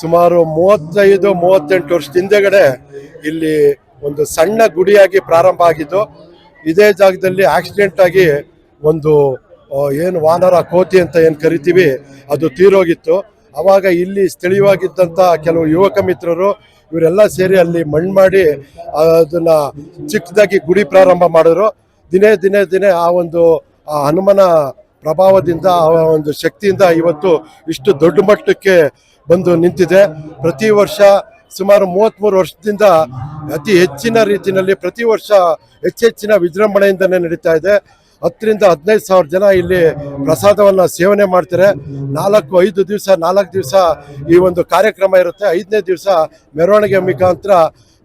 ಸುಮಾರು ಮೂವತ್ತೈದು, ಮೂವತ್ತೆಂಟು ವರ್ಷದ ಹಿಂದೆಗಡೆ ಇಲ್ಲಿ ಒಂದು ಸಣ್ಣ ಗುಡಿಯಾಗಿ ಪ್ರಾರಂಭ ಆಗಿದ್ದು, ಇದೇ ಜಾಗದಲ್ಲಿ ಆಕ್ಸಿಡೆಂಟ್ ಆಗಿ ಒಂದು ಏನು ವಾನರ ಕೋತಿ ಅಂತ ಏನು ಕರಿತೀವಿ, ಅದು ತೀರೋಗಿತ್ತು. ಅವಾಗ ಇಲ್ಲಿ ಸ್ಥಳೀಯವಾಗಿದ್ದಂಥ ಕೆಲವು ಯುವಕ ಮಿತ್ರರು ಇವರೆಲ್ಲ ಸೇರಿ ಅಲ್ಲಿ ಮಣ್ಣು ಮಾಡಿ ಅದನ್ನು ಚಿಕ್ಕದಾಗಿ ಗುಡಿ ಪ್ರಾರಂಭ ಮಾಡಿದ್ರು. ದಿನೇ ದಿನೇ ದಿನೇ ಆ ಒಂದು ಹನುಮನ ಪ್ರಭಾವದಿಂದ, ಆ ಒಂದು ಶಕ್ತಿಯಿಂದ ಇವತ್ತು ಇಷ್ಟು ದೊಡ್ಡ ಮಟ್ಟಕ್ಕೆ ಬಂದು ನಿಂತಿದೆ. ಪ್ರತಿ ವರ್ಷ ಸುಮಾರು ಮೂವತ್ತ್ಮೂರು ವರ್ಷದಿಂದ ಅತಿ ಹೆಚ್ಚಿನ ರೀತಿಯಲ್ಲಿ ಪ್ರತಿ ವರ್ಷ ಹೆಚ್ಚೆಚ್ಚಿನ ವಿಜೃಂಭಣೆಯಿಂದನೇ ನಡೀತಾ ಇದೆ. ಹತ್ತರಿಂದ ಹದಿನೈದು ಸಾವಿರ ಜನ ಇಲ್ಲಿ ಪ್ರಸಾದವನ್ನು ಸೇವನೆ ಮಾಡ್ತಾರೆ. ನಾಲ್ಕು, ಐದು ದಿವಸ, ನಾಲ್ಕು ದಿವಸ ಈ ಒಂದು ಕಾರ್ಯಕ್ರಮ ಇರುತ್ತೆ. ಐದನೇ ದಿವಸ ಮೆರವಣಿಗೆ ಮುಖಾಂತರ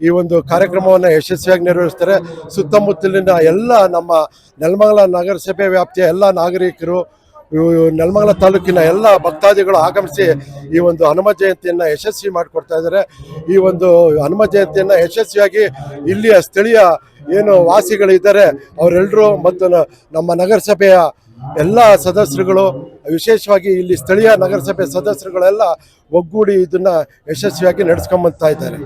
ಈ ಒಂದು ಕಾರ್ಯಕ್ರಮವನ್ನು ಯಶಸ್ವಿಯಾಗಿ ನೆರವೇರಿಸ್ತಾರೆ. ಸುತ್ತಮುತ್ತಲಿನ ಎಲ್ಲ ನಮ್ಮ ನೆಲಮಂಗಲ ನಗರಸಭೆ ವ್ಯಾಪ್ತಿಯ ಎಲ್ಲ ನಾಗರಿಕರು ನೆಲಮಂಗಲ ತಾಲೂಕಿನ ಎಲ್ಲ ಭಕ್ತಾದಿಗಳು ಆಗಮಿಸಿ ಈ ಒಂದು ಹನುಮ ಜಯಂತಿಯನ್ನು ಯಶಸ್ವಿ ಮಾಡಿಕೊಡ್ತಾ ಇದ್ದಾರೆ. ಈ ಒಂದು ಹನುಮ ಜಯಂತಿಯನ್ನು ಯಶಸ್ವಿಯಾಗಿ ಇಲ್ಲಿಯ ಸ್ಥಳೀಯ ಏನು ವಾಸಿಗಳಿದ್ದಾರೆ ಅವರೆಲ್ಲರೂ ಮತ್ತು ನಮ್ಮ ನಗರಸಭೆಯ ಎಲ್ಲ ಸದಸ್ಯರುಗಳು, ವಿಶೇಷವಾಗಿ ಇಲ್ಲಿ ಸ್ಥಳೀಯ ನಗರಸಭೆ ಸದಸ್ಯರುಗಳೆಲ್ಲ ಒಗ್ಗೂಡಿ ಇದನ್ನ ಯಶಸ್ವಿಯಾಗಿ ನಡೆಸ್ಕೊಂಬತ್ತಾ ಇದ್ದಾರೆ.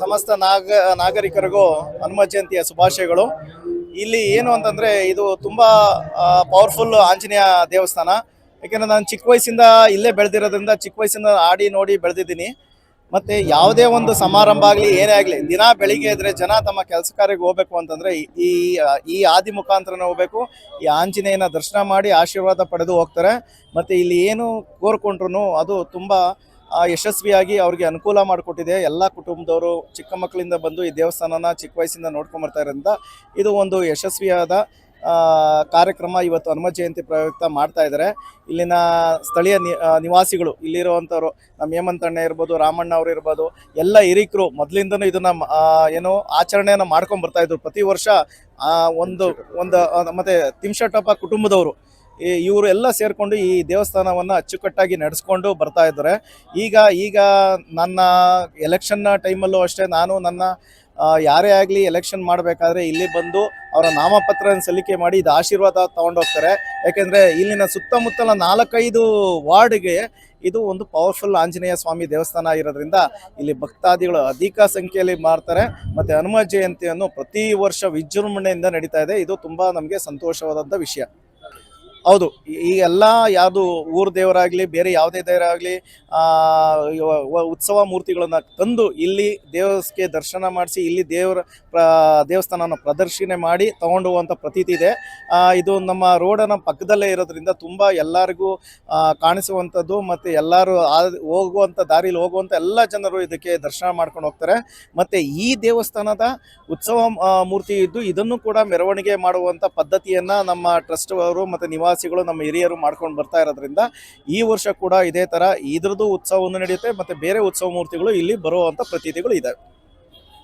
ಸಮಸ್ತ ನಾಗ, ನಾಗರಿಕರಿಗೂ ಹನುಮ ಜಯಂತಿಯ ಶುಭಾಶಯಗಳು. ಇಲ್ಲಿ ಏನು ಅಂತಂದ್ರೆ ಇದು ತುಂಬಾ ಪವರ್ಫುಲ್ ಆಂಜನೇಯ ದೇವಸ್ಥಾನ. ಯಾಕೆಂದ್ರೆ ನಾನು ಚಿಕ್ಕ ವಯಸ್ಸಿಂದ ಇಲ್ಲೇ ಬೆಳೆದಿರೋದ್ರಿಂದ ಚಿಕ್ಕ ವಯಸ್ಸಿಂದ ಆಡಿ ನೋಡಿ ಬೆಳೆದಿದ್ದೀನಿ. ಮತ್ತೆ ಯಾವುದೇ ಒಂದು ಸಮಾರಂಭ ಆಗಲಿ, ಏನೇ ಆಗಲಿ, ದಿನ ಬೆಳಿಗ್ಗೆ ಇದ್ರೆ ಜನ ತಮ್ಮ ಕೆಲಸ ಕಾರ್ಯಕ್ಕೆ ಹೋಗ್ಬೇಕು ಅಂತಂದ್ರೆ ಈ- ಈ ಆದಿ ಮುಖಾಂತರನೇ ಹೋಗ್ಬೇಕು. ಈ ಆಂಜನೇಯನ ದರ್ಶನ ಮಾಡಿ ಆಶೀರ್ವಾದ ಪಡೆದು ಹೋಗ್ತಾರೆ. ಮತ್ತೆ ಇಲ್ಲಿ ಏನು ಕೋರ್ಕೊಂಡ್ರು ಅದು ತುಂಬಾ ಯಶಸ್ವಿಯಾಗಿ ಅವ್ರಿಗೆ ಅನುಕೂಲ ಮಾಡಿಕೊಟ್ಟಿದೆ. ಎಲ್ಲ ಕುಟುಂಬದವರು ಚಿಕ್ಕ ಮಕ್ಕಳಿಂದ ಬಂದು ಈ ದೇವಸ್ಥಾನನ ಚಿಕ್ಕ ವಯಸ್ಸಿಂದ ನೋಡ್ಕೊಂಡ್ ಬರ್ತಾ ಇರೋದ್ರಿಂದ ಇದು ಒಂದು ಯಶಸ್ವಿಯಾದ ಕಾರ್ಯಕ್ರಮ ಇವತ್ತು ಹನುಮ ಜಯಂತಿ ಪ್ರಯುಕ್ತ ಮಾಡ್ತಾ ಇದ್ದಾರೆ. ಇಲ್ಲಿನ ಸ್ಥಳೀಯ ನಿವಾಸಿಗಳು ಇಲ್ಲಿರುವಂಥವ್ರು ನಮ್ಮ ಹೇಮಂತಣ್ಣ ಇರ್ಬೋದು, ರಾಮಣ್ಣ ಅವರು ಇರ್ಬೋದು, ಎಲ್ಲ ಹಿರಿಕರು ಮೊದಲಿಂದನೂ ಇದನ್ನು ಏನು ಆಚರಣೆಯನ್ನು ಮಾಡ್ಕೊಂಡು ಬರ್ತಾ ಇದ್ರು. ಪ್ರತಿ ವರ್ಷ ಒಂದು ಒಂದು ಮತ್ತು ತಿಮ್ಶಟಪ್ಪ ಕುಟುಂಬದವರು ಇವರು ಎಲ್ಲ ಸೇರಿಕೊಂಡು ಈ ದೇವಸ್ಥಾನವನ್ನು ಅಚ್ಚುಕಟ್ಟಾಗಿ ನಡೆಸ್ಕೊಂಡು ಬರ್ತಾ ಇದ್ದಾರೆ. ಈಗ ಈಗ ನನ್ನ ಎಲೆಕ್ಷನ್ ಟೈಮಲ್ಲೂ ಅಷ್ಟೇ ನಾನು ನನ್ನ ಯಾರೇ ಆಗಲಿ ಎಲೆಕ್ಷನ್ ಮಾಡಬೇಕಾದ್ರೆ ಇಲ್ಲಿ ಬಂದು ಅವರ ನಾಮಪತ್ರ ಸಲ್ಲಿಕೆ ಮಾಡಿ ಇದು ಆಶೀರ್ವಾದ ತಗೊಂಡೋಗ್ತಾರೆ ಯಾಕೆಂದರೆ ಇಲ್ಲಿನ ಸುತ್ತಮುತ್ತಲ ನಾಲ್ಕೈದು ವಾರ್ಡ್ಗೆ ಇದು ಒಂದು ಪವರ್ಫುಲ್ ಆಂಜನೇಯ ಸ್ವಾಮಿ ದೇವಸ್ಥಾನ ಇರೋದ್ರಿಂದ ಇಲ್ಲಿ ಭಕ್ತಾದಿಗಳು ಅಧಿಕ ಸಂಖ್ಯೆಯಲ್ಲಿ ಮಾಡ್ತಾರೆ. ಮತ್ತು ಹನುಮ ಜಯಂತಿಯನ್ನು ಪ್ರತಿ ವರ್ಷ ವಿಜೃಂಭಣೆಯಿಂದ ನಡೀತಾ ಇದೆ. ಇದು ತುಂಬ ನಮಗೆ ಸಂತೋಷವಾದಂಥ ವಿಷಯ. ಹೌದು, ಈ- ಎಲ್ಲ ಯಾವುದು ಊರ್ ದೇವರಾಗ್ಲಿ, ಬೇರೆ ಯಾವುದೇ ದೇವರಾಗಲಿ ಉತ್ಸವ ಮೂರ್ತಿಗಳನ್ನು ತಂದು ಇಲ್ಲಿ ದೇವಸ್ಥಕ್ಕೆ ದರ್ಶನ ಮಾಡಿಸಿ, ಇಲ್ಲಿ ದೇವರ ದೇವಸ್ಥಾನನ ಪ್ರದರ್ಶನೆ ಮಾಡಿ ತಗೊಂಡು ಹೋಗುವಂಥ ಪ್ರತೀತಿ ಇದೆ. ಇದು ನಮ್ಮ ರೋಡನ ಪಕ್ಕದಲ್ಲೇ ಇರೋದ್ರಿಂದ ತುಂಬಾ ಎಲ್ಲರಿಗೂ ಕಾಣಿಸುವಂಥದ್ದು ಮತ್ತೆ ಎಲ್ಲರೂ ಹೋಗುವಂಥ ದಾರಿಲಿ ಹೋಗುವಂಥ ಎಲ್ಲ ಜನರು ಇದಕ್ಕೆ ದರ್ಶನ ಮಾಡ್ಕೊಂಡು ಹೋಗ್ತಾರೆ. ಮತ್ತೆ ಈ ದೇವಸ್ಥಾನದ ಉತ್ಸವ ಮೂರ್ತಿ ಇದ್ದು ಇದನ್ನು ಕೂಡ ಮೆರವಣಿಗೆ ಮಾಡುವಂತ ಪದ್ಧತಿಯನ್ನ ನಮ್ಮ ಟ್ರಸ್ಟ್ ಅವರು ಮತ್ತೆ ನಿವಾಸಿಗಳು ನಮ್ಮ ಹಿರಿಯರು ಮಾಡ್ಕೊಂಡು ಬರ್ತಾ ಇರೋದ್ರಿಂದ ಈ ವರ್ಷ ಕೂಡ ಇದೇ ತರ ಇದ್ರದ್ದು ಉತ್ಸವವನ್ನು ನಡೆಯುತ್ತೆ, ಮತ್ತೆ ಬೇರೆ ಉತ್ಸವ ಮೂರ್ತಿಗಳು ಇಲ್ಲಿ ಬರುವಂತ ಪ್ರತೀತಿಗಳು ಇದೆ